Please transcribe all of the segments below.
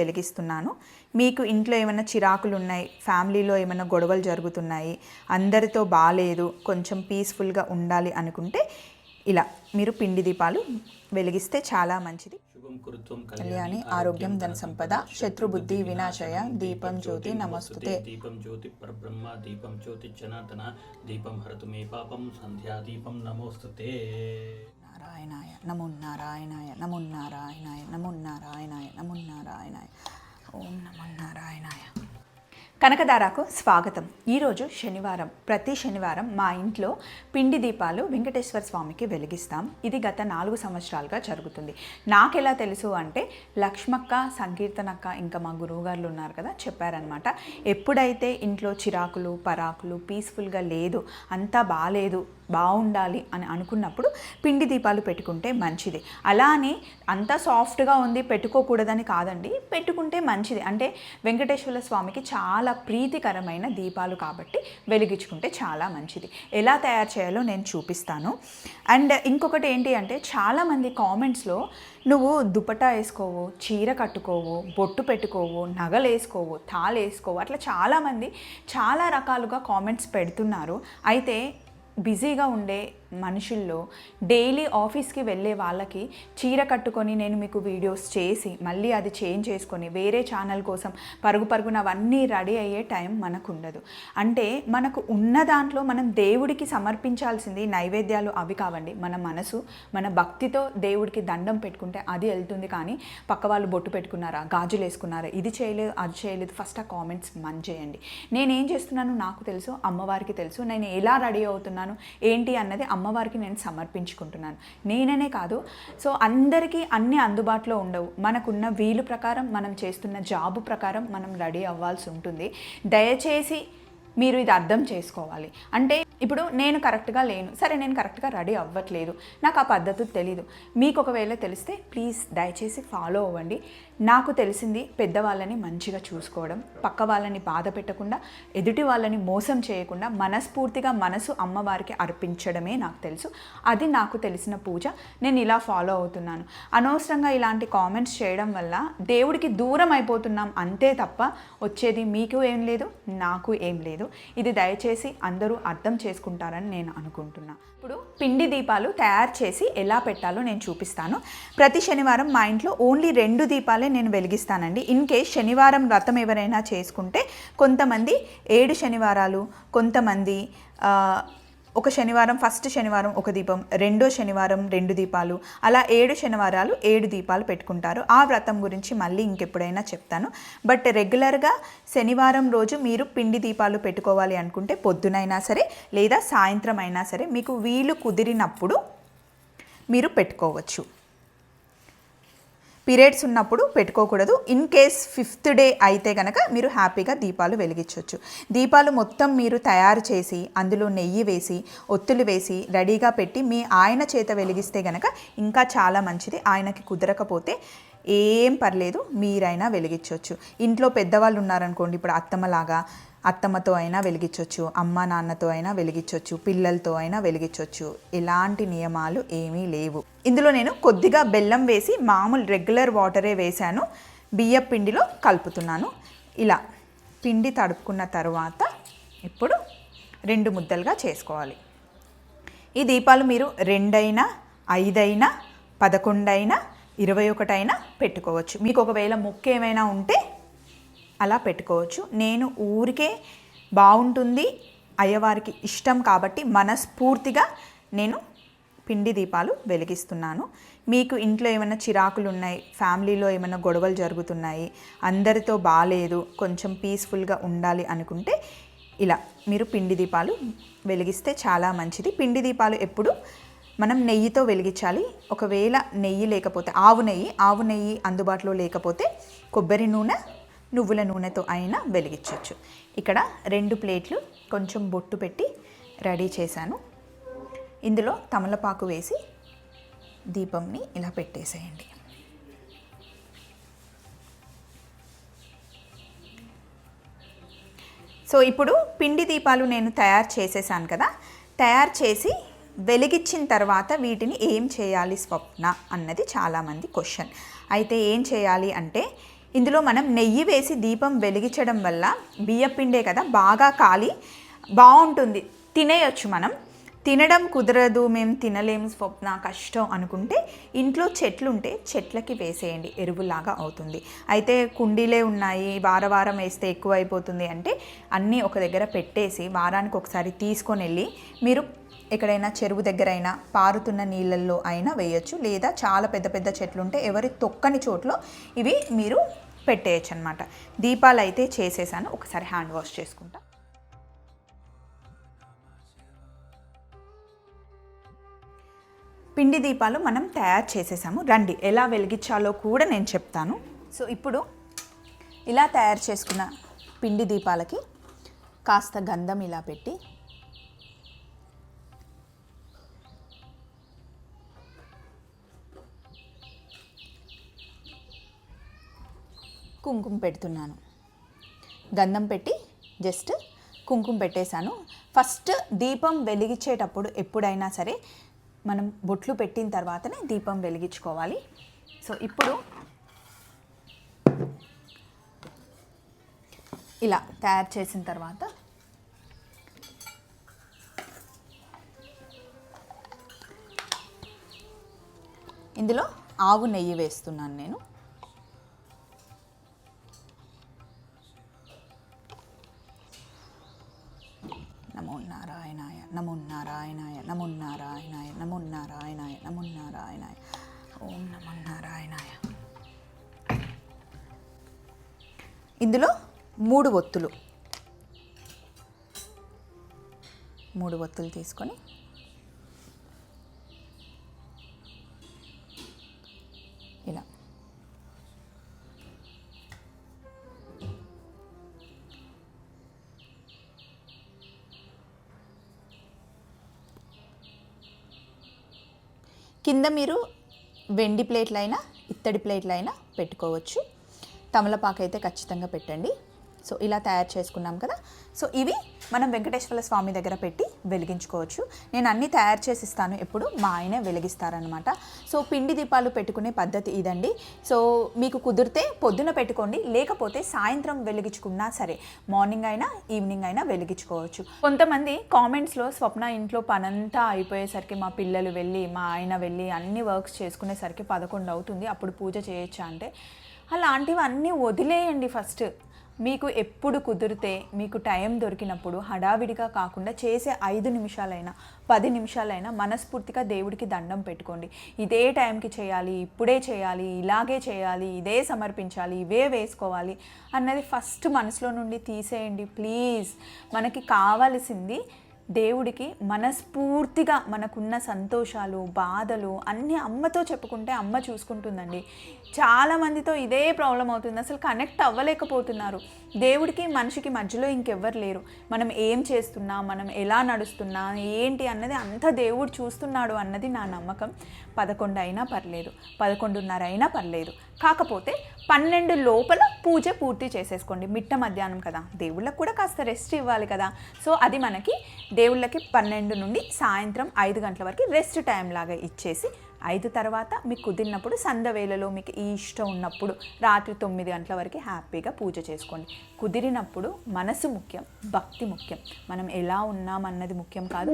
వెలిగిస్తున్నాను. మీకు ఇంట్లో ఏమైనా చిరాకులు ఉన్నాయి ఫ్యామిలీలో ఏమైనా గొడవలు జరుగుతున్నాయి? అందరితో బాగాలేదు కొంచెం పీస్ఫుల్గా ఉండాలి అనుకుంటే ఇలా మీరు పిండి దీపాలు వెలిగిస్తే చాలా మంచిది. కళ్యాణి ఆరోగ్యం ధన సంపద శత్రుబుద్ధి వినాశయ దీపం జ్యోతి నమస్తుతే. దీపం జ్యోతి పరబ్రహ్మ దీపం జ్యోతి జనార్దన దీపం హరతు మే పాపం సంధ్యా దీపం నమోస్తుతే. నారాయణాయ నమో నారాయణాయ నమో నారాయణాయ నమో నారాయణాయ నమో నారాయణాయ. ఓం నమో నారాయణాయ. కనకదారాకు స్వాగతం. ఈరోజు శనివారం. ప్రతి శనివారం మా ఇంట్లో పిండి దీపాలు వెంకటేశ్వర స్వామికి వెలిగిస్తాం. ఇది గత నాలుగు సంవత్సరాలుగా జరుగుతుంది. నాకెలా తెలుసు అంటే లక్ష్మక్క సంకీర్తనక్క ఇంకా మా గురువుగారులు ఉన్నారు కదా చెప్పారనమాట ఎప్పుడైతే ఇంట్లో చిరాకులు పరాకులు పీస్ఫుల్గా లేదు అంతా బాగాలేదు బాగుండాలి అని అనుకున్నప్పుడు పిండి దీపాలు పెట్టుకుంటే మంచిది. అలా అని అంత సాఫ్ట్గా ఉంది పెట్టుకోకూడదని కాదండి పెట్టుకుంటే మంచిది. అంటే వెంకటేశ్వర స్వామికి చాలా ప్రీతికరమైన దీపాలు కాబట్టి వెలిగించుకుంటే చాలా మంచిది. ఎలా తయారు చేయాలో నేను చూపిస్తాను. అండ్ ఇంకొకటి ఏంటి అంటే చాలామంది కామెంట్స్లో నువ్వు దుపటా వేసుకోవు చీర కట్టుకోవు బొట్టు పెట్టుకోవు నగలు వేసుకోవు తాళు వేసుకోవు అట్లా చాలామంది చాలా రకాలుగా కామెంట్స్ పెడుతున్నారు. అయితే బిజీగా ఉండే మనుషుల్లో డైలీ ఆఫీస్కి వెళ్ళే వాళ్ళకి చీర కట్టుకొని నేను మీకు వీడియోస్ చేసి మళ్ళీ అది చేంజ్ చేసుకొని వేరే ఛానల్ కోసం పరుగు పరుగున అవన్నీ రెడీ అయ్యే టైం మనకు ఉండదు అంటే మనకు ఉన్న దాంట్లో మనం దేవుడికి సమర్పించాల్సింది నైవేద్యాలు అవి కావండి. మన మనసు మన భక్తితో దేవుడికి దండం పెట్టుకుంటే అది వెళ్తుంది కానీ పక్క వాళ్ళు బొట్టు పెట్టుకున్నారా గాజులు వేసుకున్నారా ఇది చేయలేదు అది చేయలేదు ఫస్ట్ ఆ కామెంట్స్ మంచి చేయండి. నేను ఏం చేస్తున్నాను నాకు తెలుసు అమ్మవారికి తెలుసు నేను ఎలా రెడీ అవుతున్నాను ఏంటి అన్నది అమ్మవారికి నేను సమర్పించుకుంటున్నాను. నేననే కాదు. సో అందరికీ అన్నీ అందుబాటులో ఉండవు. మనకున్న వీలు ప్రకారం మనం చేస్తున్న జాబు ప్రకారం మనం రెడీ అవ్వాల్సి ఉంటుంది. దయచేసి మీరు ఇది అర్థం చేసుకోవాలి. అంటే ఇప్పుడు నేను కరెక్ట్గా లేను. సరే నేను కరెక్ట్గా రెడీ అవ్వట్లేదు. నాకు ఆ పద్ధతి తెలీదు. మీకు ఒకవేళ తెలిస్తే ప్లీజ్ దయచేసి ఫాలో అవ్వండి. నాకు తెలిసింది పెద్దవాళ్ళని మంచిగా చూసుకోవడం పక్క వాళ్ళని బాధ పెట్టకుండా ఎదుటి వాళ్ళని మోసం చేయకుండా మనస్ఫూర్తిగా మనసు అమ్మవారికి అర్పించడమే నాకు తెలుసు. అది నాకు తెలిసిన పూజ. నేను ఇలా ఫాలో అవుతున్నాను. అనవసరంగా ఇలాంటి కామెంట్స్ చేయడం వల్ల దేవుడికి దూరం అయిపోతున్నాం అంతే తప్ప వచ్చేది మీకు ఏం లేదు నాకు ఏం లేదు. ఇది దయచేసి అందరూ అర్థం చేసుకుంటారని నేను అనుకుంటున్నా. ఇప్పుడు పిండి దీపాలు తయారు చేసి ఎలా పెట్టాలో నేను చూపిస్తాను. ప్రతి శనివారం మా ఇంట్లో ఓన్లీ రెండు దీపాలే నేను వెలిగిస్తానండి. ఇన్ కేస్ శనివారం వ్రతం ఎవరైనా చేసుకుంటే కొంతమంది ఏడు శనివారాలు కొంతమంది ఒక శనివారం ఫస్ట్ శనివారం ఒక దీపం రెండో శనివారం రెండు దీపాలు అలా ఏడు శనివారాలు ఏడు దీపాలు పెట్టుకుంటారు. ఆ వ్రతం గురించి మళ్ళీ ఇంకెప్పుడైనా చెప్తాను. బట్ రెగ్యులర్గా శనివారం రోజు మీరు పిండి దీపాలు పెట్టుకోవాలి అనుకుంటే పొద్దునైనా సరే లేదా సాయంత్రం అయినా సరే మీకు వీలు కుదిరినప్పుడు మీరు పెట్టుకోవచ్చు. పీరియడ్స్ ఉన్నప్పుడు పెట్టుకోకూడదు. ఇన్ కేస్ ఫిఫ్త్ డే అయితే కనుక మీరు హ్యాపీగా దీపాలు వెలిగించవచ్చు దీపాలు మొత్తం మీరు తయారు చేసి అందులో నెయ్యి వేసి ఒత్తులు వేసి రెడీగా పెట్టి మీ ఆయన చేత వెలిగిస్తే కనుక ఇంకా చాలా మంచిది. ఆయనకి కుదరకపోతే ఏం పర్లేదు మీరైనా వెలిగించవచ్చు ఇంట్లో పెద్దవాళ్ళు ఉన్నారనుకోండి ఇప్పుడు అత్తమ్మలాగా అత్తమ్మతో అయినా వెలిగించవచ్చు అమ్మ నాన్నతో అయినా వెలిగించవచ్చు పిల్లలతో అయినా వెలిగించవచ్చు ఎలాంటి నియమాలు ఏమీ లేవు. ఇందులో నేను కొద్దిగా బెల్లం వేసి మామూలు రెగ్యులర్ వాటరే వేశాను. బియ్య పిండిలో కలుపుతున్నాను. ఇలా పిండి తడుపుకున్న తర్వాత ఇప్పుడు రెండు ముద్దలుగా చేసుకోవాలి. ఈ దీపాలు మీరు రెండైనా ఐదైనా పదకొండైనా ఇరవై ఒకటైనా పెట్టుకోవచ్చు. మీకు ఒకవేళ మొక్క ఏమైనా ఉంటే అలా పెట్టుకోవచ్చు. నేను ఊరికే బాగుంటుంది అయ్యవారికి ఇష్టం కాబట్టి మనస్ఫూర్తిగా నేను పిండి దీపాలు వెలిగిస్తున్నాను. మీకు ఇంట్లో ఏమైనా చిరాకులు ఉన్నాయి ఫ్యామిలీలో ఏమైనా గొడవలు జరుగుతున్నాయి అందరితో బాగాలేదు కొంచెం పీస్ఫుల్గా ఉండాలి అనుకుంటే ఇలా మీరు పిండి దీపాలు వెలిగిస్తే చాలా మంచిది. పిండి దీపాలు ఎప్పుడు మనం నెయ్యితో వెలిగించాలి. ఒకవేళ నెయ్యి లేకపోతే ఆవు నెయ్యి ఆవు నెయ్యి అందుబాటులో లేకపోతే కొబ్బరి నూనె నువ్వుల నూనెతో అయినా వెలిగించవచ్చు. ఇక్కడ రెండు ప్లేట్లు కొంచెం బొట్టు పెట్టి రెడీ చేశాను. ఇందులో తమలపాకు వేసి దీపంని ఇలా పెట్టేసేయండి. సో ఇప్పుడు పిండి దీపాలు నేను తయారు చేసేసాను కదా. తయారు చేసి వెలిగించిన తర్వాత వీటిని ఏం చేయాలి స్వప్న అన్నది చాలామంది క్వశ్చన్. అయితే ఏం చేయాలి అంటే ఇందులో మనం నెయ్యి వేసి దీపం వెలిగించడం వల్ల బియ్యపిండే కదా బాగా కాలి బాగుంటుంది. తినేయొచ్చు మనం. తినడం కుదరదు మేము తినలేము స్వప్న కష్టం అనుకుంటే ఇంట్లో చెట్లు ఉంటే చెట్లకి వేసేయండి ఎరువులాగా అవుతుంది. అయితే కుండీలే ఉన్నాయి వార వారం వేస్తే ఎక్కువ అయిపోతుంది అంటే అన్నీ ఒక దగ్గర పెట్టేసి వారానికి ఒకసారి తీసుకొని వెళ్ళి మీరు ఎక్కడైనా చెరువు దగ్గర అయినా పారుతున్న నీళ్ళల్లో అయినా వేయొచ్చు. లేదా చాలా పెద్ద పెద్ద చెట్లు ఉంటే ఎవరి తొక్కని చోట్లో ఇవి మీరు పెట్టేయచ్చు అనమాట దీపాలు అయితే చేసేసాను. ఒకసారి హ్యాండ్ వాష్ చేసుకుంటా. పిండి దీపాలు మనం తయారు చేసేసాము. రండి ఎలా వెలిగించాలో కూడా నేను చెప్తాను. సో ఇప్పుడు ఇలా తయారు చేసుకున్న పిండి దీపాలకి కాస్త గంధం ఇలా పెట్టి కుంకుమ పెడుతున్నాను. గంధం పెట్టి జస్ట్ కుంకుమ పెట్టేశాను. ఫస్ట్ దీపం వెలిగించేటప్పుడు ఎప్పుడైనా సరే మనం బొట్లు పెట్టిన తర్వాతనే దీపం వెలిగించుకోవాలి. సో ఇప్పుడు ఇలా తయారు చేసిన తర్వాత ఇందులో ఆవు నెయ్యి వేస్తున్నాను నేను. నారాయణాయ నమో నారాయణాయ నమో నారాయణాయ నమో నారాయణాయ నమో నారాయణాయ. ఓం నమో నారాయణాయ. ఇందులో మూడు ఒత్తులు. మూడు ఒత్తులు తీసుకొని కింద మీరు వెండి ప్లేట్లైనా ఇత్తడి ప్లేట్లైనా పెట్టుకోవచ్చు. తమలపాకు అయితే ఖచ్చితంగా పెట్టండి. సో ఇలా తయారు చేసుకున్నాం కదా. సో ఇవి మనం వెంకటేశ్వర స్వామి దగ్గర పెట్టి వెలిగించుకోవచ్చు. నేను అన్నీ తయారు చేసి ఇస్తాను. ఎప్పుడు మా ఆయనే వెలిగిస్తారనమాట సో పిండి దీపాలు పెట్టుకునే పద్ధతి ఇదండి. సో మీకు కుదిరితే పొద్దున పెట్టుకోండి. లేకపోతే సాయంత్రం వెలిగించుకున్నా సరే మార్నింగ్ అయినా ఈవినింగ్ అయినా వెలిగించుకోవచ్చు. కొంతమంది కామెంట్స్లో స్వప్న ఇంట్లో పనంతా అయిపోయేసరికి మా పిల్లలు వెళ్ళి మా ఆయన వెళ్ళి అన్ని వర్క్స్ చేసుకునేసరికి పదకొండు అవుతుంది. అప్పుడు పూజ చేయొచ్చా అంటే? అలాంటివి అన్నీ వదిలేయండి ఫస్ట్. మీకు ఎప్పుడు కుదిరితే మీకు టైం దొరికినప్పుడు హడావిడిగా కాకుండా చేసే ఐదు నిమిషాలైనా పది నిమిషాలైనా మనస్ఫూర్తిగా దేవుడికి దండం పెట్టుకోండి. ఇదే టైంకి చేయాలి ఇప్పుడే చేయాలి ఇలాగే చేయాలి ఇదే సమర్పించాలి ఇవే వేసుకోవాలి అన్నది ఫస్ట్ మనసులో నుండి తీసేయండి. ప్లీజ్. మనకి కావాల్సింది దేవుడికి మనస్ఫూర్తిగా మనకున్న సంతోషాలు బాధలు అన్నీ అమ్మతో చెప్పుకుంటే అమ్మ చూసుకుంటుందండి. చాలా మందితో ఇదే ప్రాబ్లం అవుతుంది. అసలు కనెక్ట్ అవ్వలేకపోతున్నారు. దేవుడికి మనిషికి మధ్యలో ఇంకెవ్వరు లేరు. మనం ఏం చేస్తున్నా మనం ఎలా నడుస్తున్నా ఏంటి అన్నది అంత దేవుడు చూస్తున్నాడు అన్నది నా నమ్మకం. పదకొండు అయినా పర్లేదు. పదకొండున్నర అయినా పర్లేదు. కాకపోతే పన్నెండు లోపల పూజ పూర్తి చేసేసుకోండి. మిట్ట మధ్యాహ్నం కదా. దేవుళ్ళకు కూడా కాస్త రెస్ట్ ఇవ్వాలి కదా. సో అది మనకి దేవుళ్ళకి పన్నెండు నుండి సాయంత్రం ఐదు గంటల వరకు రెస్ట్ టైం లాగా ఇచ్చేసి ఐదు తర్వాత మీకు కుదిరినప్పుడు సందవేళలో మీకు ఈ ఇష్టం ఉన్నప్పుడు రాత్రి తొమ్మిది గంటల వరకు హ్యాపీగా పూజ చేసుకోండి. కుదిరినప్పుడు మనసు ముఖ్యం భక్తి ముఖ్యం. మనం ఎలా ఉన్నామన్నది ముఖ్యం కాదు.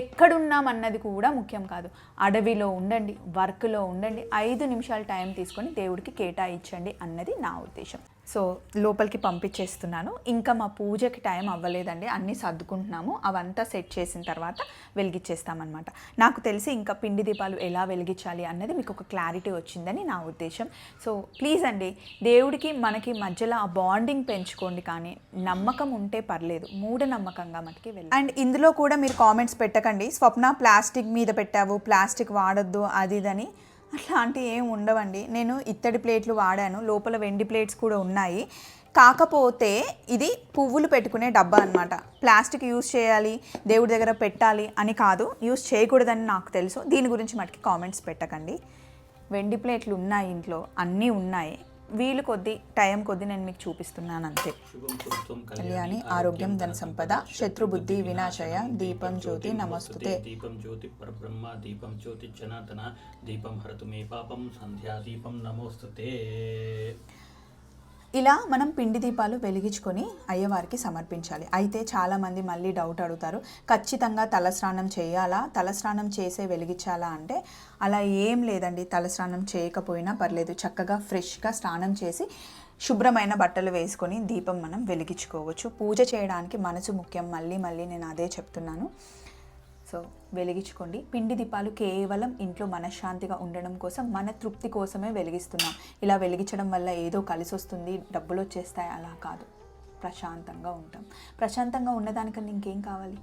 ఎక్కడున్నామన్నది కూడా ముఖ్యం కాదు. అడవిలో ఉండండి వర్క్లో ఉండండి ఐదు నిమిషాలు టైం తీసుకొని దేవుడికి కేటాయించండి అన్నది నా ఉద్దేశం. సో లోపలికి పంపించేస్తున్నాను. ఇంకా మా పూజకి టైం అవ్వలేదండి. అన్నీ సర్దుకుంటున్నాము. అవంతా సెట్ చేసిన తర్వాత వెలిగించేస్తామన్నమాట నాకు తెలిసి ఇంకా పిండి దీపాలు ఎలా వెలిగించాలి అన్నది మీకు ఒక క్లారిటీ వచ్చిందని నా ఉద్దేశం. సో ప్లీజ్ అండి దేవుడికి మనకి మధ్యలో ఆ బాండింగ్ పెంచుకోండి కానీ నమ్మకం ఉంటే పర్లేదు. మూఢనమ్మకంగా మనకి వెళ్ళి అండ్ ఇందులో కూడా మీరు కామెంట్స్ పెట్టకండి. స్వప్న ప్లాస్టిక్ మీద పెట్టావు ప్లాస్టిక్ వాడొద్దు అది ఇదని అట్లాంటివి ఏం ఉండవండి. నేను ఇత్తడి ప్లేట్లు వాడాను. లోపల వెండి ప్లేట్స్ కూడా ఉన్నాయి. కాకపోతే ఇది పువ్వులు పెట్టుకునే డబ్బా అనమాట ప్లాస్టిక్ యూస్ చేయాలి దేవుడి దగ్గర పెట్టాలి అని కాదు యూస్ చేయకూడదని నాకు తెలుసు. దీని గురించి మటుకి కామెంట్స్ పెట్టకండి. వెండి ప్లేట్లు ఉన్నాయి ఇంట్లో అన్నీ ఉన్నాయి. వీలు కొద్దీ టైం కొద్దీ నేను మీకు చూపిస్తున్నాను అంతే కళ్యాణి ఆరోగ్యం ధన సంపద శత్రుబుద్ధి వినాశయ దీపం జ్యోతి నమస్తుతే. దీపం జ్యోతి పరబ్రహ్మ దీపం జ్యోతి జనార్దన దీపం హరతు మే పాపం సంధ్యా దీపం నమోస్తుతే. ఇలా మనం పిండి దీపాలు వెలిగించుకొని అయ్యవారికి సమర్పించాలి. అయితే చాలామంది మళ్ళీ డౌట్ అడుగుతారు ఖచ్చితంగా తలస్నానం చేయాలా? తలస్నానం చేసే వెలిగించాలా అంటే అలా ఏం లేదండి. తలస్నానం చేయకపోయినా పర్లేదు. చక్కగా ఫ్రెష్గా స్నానం చేసి శుభ్రమైన బట్టలు వేసుకొని దీపం మనం వెలిగించుకోవచ్చు. పూజ చేయడానికి మనసు ముఖ్యం. మళ్ళీ మళ్ళీ నేను అదే చెప్తున్నాను. సో వెలిగించుకోండి. పిండి దీపాలు కేవలం ఇంట్లో మనశ్శాంతిగా ఉండడం కోసం మన తృప్తి కోసమే వెలిగిస్తున్నాం. ఇలా వెలిగించడం వల్ల ఏదో కలిసి వస్తుంది డబ్బులు వచ్చేస్తాయి అలా కాదు. ప్రశాంతంగా ఉంటాం. ప్రశాంతంగా ఉన్నదానికన్నా ఇంకేం కావాలి?